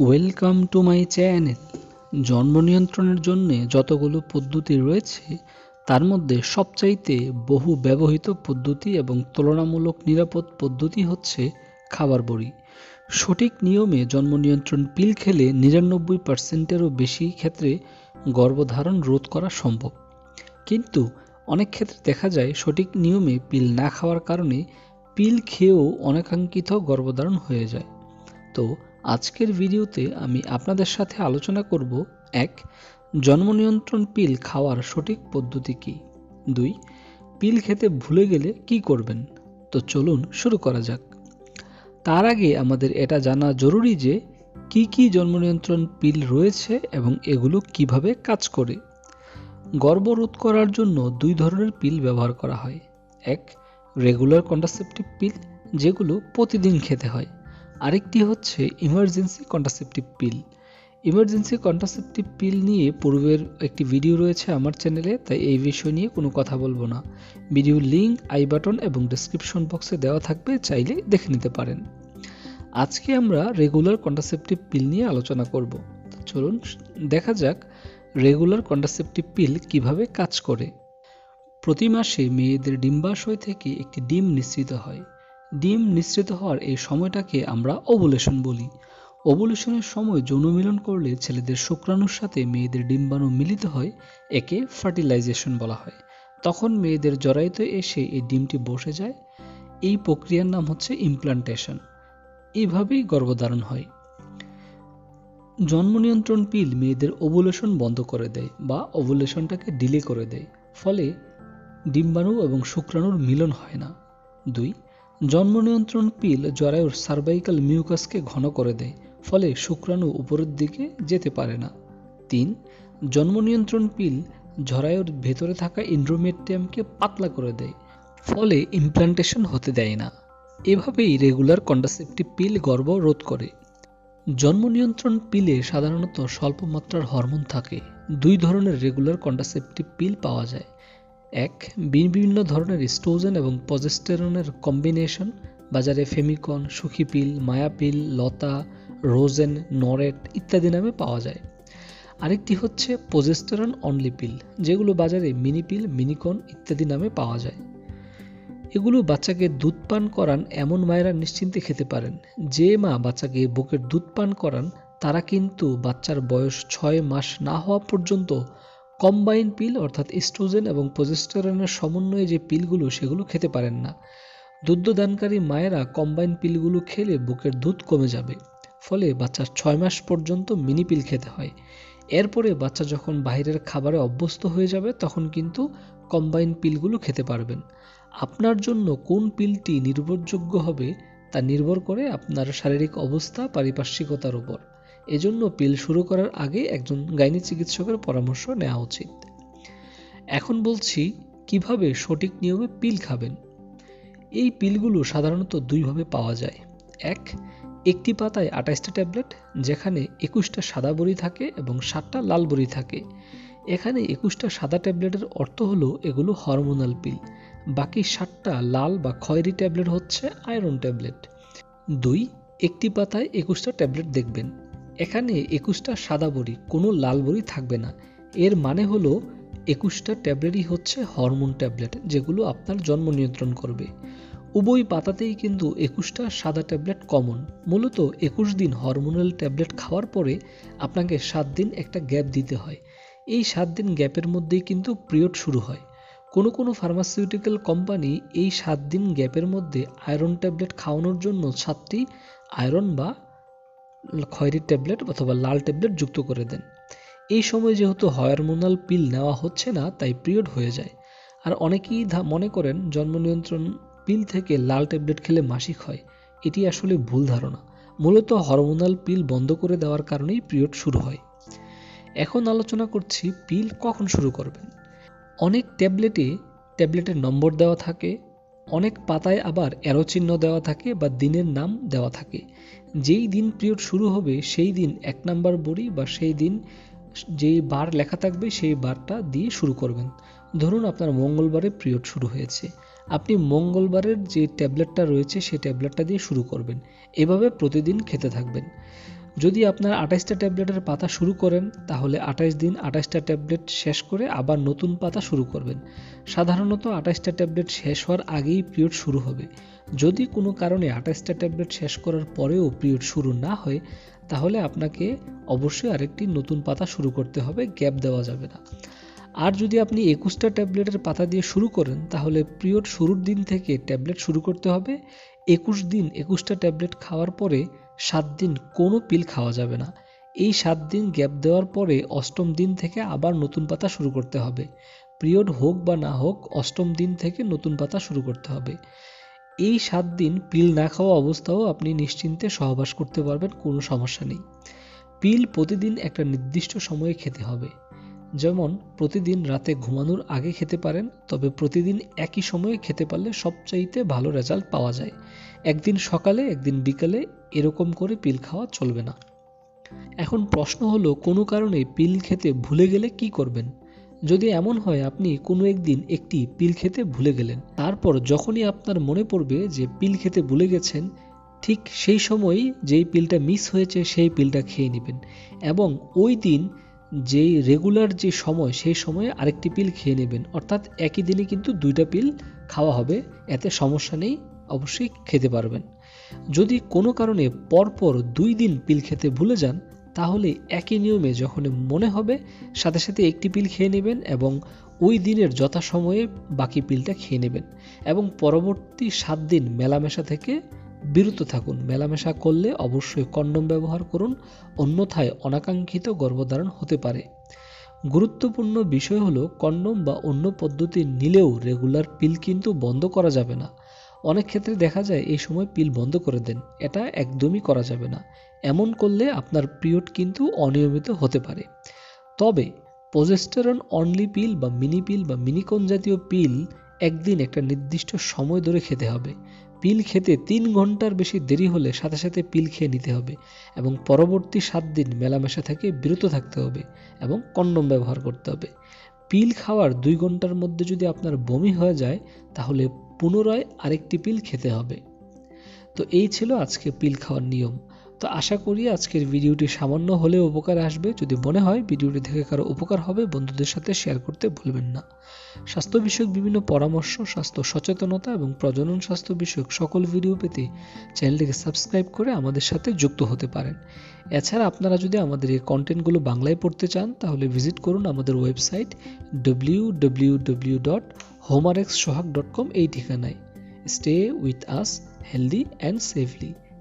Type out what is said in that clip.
Welcome to my channel জন্ম নিয়ন্ত্রণের জন্য যতগুলো পদ্ধতি রয়েছে, তার মধ্যে সবচাইতে বহু ব্যবহৃত পদ্ধতি এবং তুলনামূলক নিরাপদ পদ্ধতি হচ্ছে খাবার বড়ি। সঠিক নিয়মে জন্ম নিয়ন্ত্রণ পিল খেলে নিরানব্বই পার্সেন্টেরও বেশি ক্ষেত্রে গর্ভধারণ রোধ করা সম্ভব। কিন্তু অনেক ক্ষেত্রে দেখা যায় সঠিক নিয়মে পিল না খাওয়ার কারণে পিল খেয়েও অনাকাঙ্ক্ষিত গর্ভধারণ হয়ে যায়। তো আজকের ভিডিওতে আমি আপনাদের সাথে আলোচনা করব এক, জন্ম নিয়ন্ত্রণ পিল খাওয়ার সঠিক পদ্ধতি কী? দুই, পিল খেতে ভুলে গেলে কি করবেন? তো চলুন শুরু করা যাক। তার আগে আমাদের এটা জানা জরুরি যে, কি কি জন্ম নিয়ন্ত্রণ পিল রয়েছে এবং এগুলো কীভাবে কাজ করে? গর্ভরোধ করার জন্য দুই ধরনের পিল ব্যবহার করা হয়। এক, রেগুলার কন্ট্রাসেপটিভ পিল, যেগুলো প্রতিদিন খেতে হয়। আরেকটি হচ্ছে emergency contraceptive pill emergency contraceptive pill নিয়ে পূর্বের একটি ভিডিও রয়েছে আমার চ্যানেলে তাই এই বিষয় নিয়ে কোনো কথা বলব না। ভিডিওর লিঙ্ক আই বাটন এবং ডিসক্রিপশন বক্সে দেওয়া থাকবে, চাইলে দেখে নিতে পারেন। আজকে আমরা রেগুলার কন্ট্রাসেপটিভ পিল নিয়ে আলোচনা করব। চলুন, দেখা যাক রেগুলার কন্ট্রাসেপটিভ পিল কীভাবে কাজ করে। প্রতি মাসে মেয়েদের ডিম্বাশয় থেকে একটি ডিম নিঃসৃত হয়। ডিম নিঃসৃত হওয়ার এই সময়টাকে আমরা ওভুলেশন বলি। ওভুলেশনের সময় যৌন মিলন করলে ছেলেদের শুক্রাণুর সাথে মেয়েদের ডিম্বাণু মিলিত হয়, একে ফার্টিলাইজেশন বলা হয়। তখন মেয়েদের জরায়ুতে এসে এই ডিমটি বসে যায়। এই প্রক্রিয়ার নাম হচ্ছে ইমপ্লান্টেশন। এইভাবেই গর্ভধারণ হয়। জন্ম নিয়ন্ত্রণ পিল মেয়েদের ওভুলেশন বন্ধ করে দেয় বা ওভুলেশনটাকে ডিলে করে দেয়। ফলে ডিম্বাণু এবং শুক্রাণুর মিলন হয় না। দুই জন্ম নিয়ন্ত্রণ পিল জরায়ুর সার্ভাইকাল মিউকাসকে ঘন করে দেয়, ফলে শুক্রাণু উপরের দিকে যেতে পারে না। তিন, জন্ম নিয়ন্ত্রণ পিল জরায়ুর ভেতরে থাকা ইন্ড্রোমেট্রিয়ামকে পাতলা করে দেয়, ফলে ইমপ্লান্টেশন হতে দেয় না। এভাবেই রেগুলার কন্ট্রাসেপটিভ পিল গর্ভ রোধ করে। জন্ম নিয়ন্ত্রণ পিলে সাধারণত স্বল্প মাত্রার হরমোন থাকে। দুই ধরনের রেগুলার কন্ট্রাসেপটিভ পিল পাওয়া যায় এক বিভিন্ন ধরনের স্টোজেন এবং পজেস্টেরনের কম্বিনেশন। বাজারে ফেমিকন, সুখী পিল, মায়া পিল, লতা, রোজেন, নরেট ইত্যাদি নামে পাওয়া যায়। আরেকটি হচ্ছে পজেস্টেরন অনলি পিল, যেগুলো বাজারে মিনি পিল, মিনিকন ইত্যাদি নামে পাওয়া যায়। এগুলো বাচ্চাকে দুধ পান করান এমন মায়েরা নিশ্চিন্তে খেতে পারেন। যে মা বাচ্চাকে বুকের দুধ পান করান, তারা কিন্তু বাচ্চার বয়স ছয় মাস না হওয়া পর্যন্ত কম্বাইন পিল, অর্থাৎ ইস্ট্রোজেন এবং প্রজেস্টেরনের সমন্বয়ে যে পিলগুলো, সেগুলো খেতে পারেন না। দুগ্ধদানকারী মায়েরা কম্বাইন পিলগুলো খেলে বুকের দুধ কমে যাবে, ফলে বাচ্চার ছয় মাস পর্যন্ত মিনি পিল খেতে হয়। এরপরে বাচ্চা যখন বাইরের খাবারে অভ্যস্ত হয়ে যাবে, তখন কিন্তু কম্বাইন পিলগুলো খেতে পারবেন। আপনার জন্য কোন পিলটি নির্ভরযোগ্য হবে, তা নির্ভর করে আপনার শারীরিক অবস্থা, পারিপার্শ্বিকতার উপর। এজন্য পিল শুরু করার আগে একজন গাইনি চিকিৎসকের পরামর্শ নেওয়া উচিত। এখন বলছি, কীভাবে সঠিক নিয়মে পিল খাবেন? এই পিলগুলো সাধারণত দুইভাবে পাওয়া যায়। এক, একটি পাতায় আঠাইশটা ট্যাবলেট, যেখানে একুশটা সাদা বড়ি থাকে এবং সাতটা লাল বড়ি থাকে। এখানে একুশটা সাদা ট্যাবলেটের অর্থ হলো এগুলো হরমোনাল পিল। বাকি সাতটা লাল বা খয়েরি ট্যাবলেট হচ্ছে আয়রন ট্যাবলেট। দুই, একটি পাতায় একুশটা ট্যাবলেট দেখবেন। এখানে একুশটা সাদা বড়ি, কোনো লাল বড়ি থাকবে না। এর মানে হলো, একুশটা ট্যাবলেটই হচ্ছে হরমোন ট্যাবলেট, যেগুলো আপনার জন্ম নিয়ন্ত্রণ করবে। উভয় পাতাতেই কিন্তু একুশটা সাদা ট্যাবলেট কমন মূলত একুশ দিন হরমোনাল ট্যাবলেট খাওয়ার পরে আপনাকে সাত দিন একটা গ্যাপ দিতে হয়। এই সাত দিন গ্যাপের মধ্যেই কিন্তু পিরিয়ড শুরু হয়। কোনো কোনো ফার্মাসিউটিক্যাল কোম্পানি এই সাত দিন গ্যাপের মধ্যে আয়রন ট্যাবলেট খাওয়ানোর জন্য সাতটি আয়রন বা খয়েরি ট্যাবলেট অথবা লাল ট্যাবলেট যুক্ত করে দেন। এই সময় যেহেতু হরমোনাল পিল নেওয়া হচ্ছে না, তাই পিরিয়ড হয়ে যায়। আর অনেকেই মনে করেন জন্ম নিয়ন্ত্রণ পিল থেকে লাল ট্যাবলেট খেলে মাসিক হয়। এটি আসলে ভুল ধারণা। মূলত হরমোনাল পিল বন্ধ করে দেওয়ার কারণেই পিরিয়ড শুরু হয়। এখন আলোচনা করছি পিল কখন শুরু করবেন। অনেক ট্যাবলেটে ট্যাবলেটের নম্বর দেওয়া থাকে অনেক পাতায় আবার অ্যারো চিহ্ন দেওয়া থাকে বা দিনের নাম দেওয়া থাকে। যেই দিন পিরিয়ড শুরু হবে, সেই দিন এক নাম্বার বড়ি বা সেই দিন যেই বার লেখা থাকবে, সেই বারটা দিয়ে শুরু করবেন। ধরুন আপনার মঙ্গলবারে পিরিয়ড শুরু হয়েছে। আপনি মঙ্গলবারের যে ট্যাবলেটটা রয়েছে, সেই ট্যাবলেটটা দিয়ে শুরু করবেন। এভাবে প্রতিদিন খেতে থাকবেন। যদি আপনার আঠাইশটা ট্যাবলেটের পাতা শুরু করেন, তাহলে আঠাইশ দিন আঠাইশটা ট্যাবলেট শেষ করে আবার নতুন পাতা শুরু করবেন। সাধারণত আঠাইশটা ট্যাবলেট শেষ হওয়ার আগেই পিরিয়ড শুরু হবে। যদি কোনো কারণে আঠাইশটা ট্যাবলেট শেষ করার পরেও পিরিয়ড শুরু না হয়, তাহলে আপনাকে অবশ্যই আরেকটি নতুন পাতা শুরু করতে হবে, গ্যাপ দেওয়া যাবে না। আর যদি আপনি একুশটা ট্যাবলেটের পাতা দিয়ে শুরু করেন, তাহলে পিরিয়ড শুরুর দিন থেকে ট্যাবলেট শুরু করতে হবে। একুশ দিন একুশটা ট্যাবলেট খাওয়ার পরে সাত দিন কোনো পিল খাওয়া যাবে না। এই সাত দিন গ্যাপ দেওয়ার পরে অষ্টম দিন থেকে আবার নতুন পাতা শুরু করতে হবে। পিরিয়ড হোক বা না হোক, অষ্টম দিন থেকে নতুন পাতা শুরু করতে হবে। এই সাত দিন পিল না খাওয়া অবস্থাও আপনি নিশ্চিন্তে সহবাস করতে পারবেন, কোনো সমস্যা নেই। পিল প্রতিদিন একটা নির্দিষ্ট সময়ে খেতে হবে। যেমন, প্রতিদিন রাতে ঘুমানোর আগে খেতে পারেন, তবে প্রতিদিন একই সময়ে খেতে পারলে সবচাইতে ভালো রেজাল্ট পাওয়া যায়। একদিন সকালে, একদিন বিকালে এরকম করে পিল খাওয়া চলবে না। এখন প্রশ্ন হলো, কোনো কারণে পিল খেতে ভুলে গেলে কি করবেন? যদি এমন হয়, আপনি কোনো একদিন একটি পিল খেতে ভুলে গেলেন। তারপর যখনই আপনার মনে পড়বে যে পিল খেতে ভুলে গেছেন, ঠিক সেই সময়ই যেই পিলটা মিস হয়েছে, সেই পিলটা খেয়ে নেবেন। এবং ওই দিন যেই রেগুলার যে সময়, সেই সময়ে আরেকটি পিল খেয়ে নেবেন। অর্থাৎ একই দিনে কিন্তু দুইটা পিল খাওয়া হবে। এতে সমস্যা নেই, অবশ্যই খেতে পারবেন। যদি কোনো কারণে পরপর দুই দিন পিল খেতে ভুলে যান, তাহলে একই নিয়মে যখন মনে হবে, সাথে সাথে একটি পিল খেয়ে নেবেন এবং ওই দিনের যথাসময়ে বাকি পিলটা খেয়ে নেবেন। এবং পরবর্তী সাত দিন মেলামেশা থেকে বিরত থাকুন। মেলামেশা করলে অবশ্যই কন্ডম ব্যবহার করুন। অন্যথায় অনাকাঙ্ক্ষিত গর্ভধারণ হতে পারে। গুরুত্বপূর্ণ বিষয় হলো, কন্ডম বা অন্য পদ্ধতি নিলেও রেগুলার পিল কিন্তু বন্ধ করা যাবে না। অনেক ক্ষেত্রে দেখা যায়, এই সময় পিল বন্ধ করে দেন। এটা একদমই করা যাবে না। এমন করলে আপনার পিরিয়ড কিন্তু অনিয়মিত হতে পারে। তবে, প্রজেস্টেরন অনলি পিল বা মিনি পিল বা মিনিকন জাতীয় পিল একদিন একটা নির্দিষ্ট সময় ধরে খেতে হবে। পিল খেতে তিন ঘণ্টার বেশি দেরি হলে সাথে সাথে পিল খেয়ে নিতে হবে এবং পরবর্তী সাত দিন মেলামেশা থেকে বিরত থাকতে হবে এবং কন্ডম ব্যবহার করতে হবে। পিল খাওয়ার দুই ঘণ্টার মধ্যে যদি আপনার বমি হয়ে যায়, তাহলে পুনরায় আরেকটি পিল খেতে হবে। তো এই ছিল আজকে পিল খাওয়ার নিয়ম। তো আশা করি আজকের ভিডিওটি সামান্য হলেও উপকার আসবে। যদি মনে হয় ভিডিওটি দেখে কারও উপকার হবে, বন্ধুদের সাথে শেয়ার করতে ভুলবেন না। স্বাস্থ্য বিষয়ক বিভিন্ন পরামর্শ, স্বাস্থ্য সচেতনতা এবং প্রজনন স্বাস্থ্য বিষয়ক সকল ভিডিও পেতে চ্যানেলটিকে সাবস্ক্রাইব করে আমাদের সাথে যুক্ত হতে পারেন। এছাড়া আপনারা যদি আমাদের এই কন্টেন্টগুলো বাংলায় পড়তে চান, তাহলে ভিজিট করুন আমাদের website W W W dot Sohag dot com এই ঠিকানায়। Stay with us healthy and safely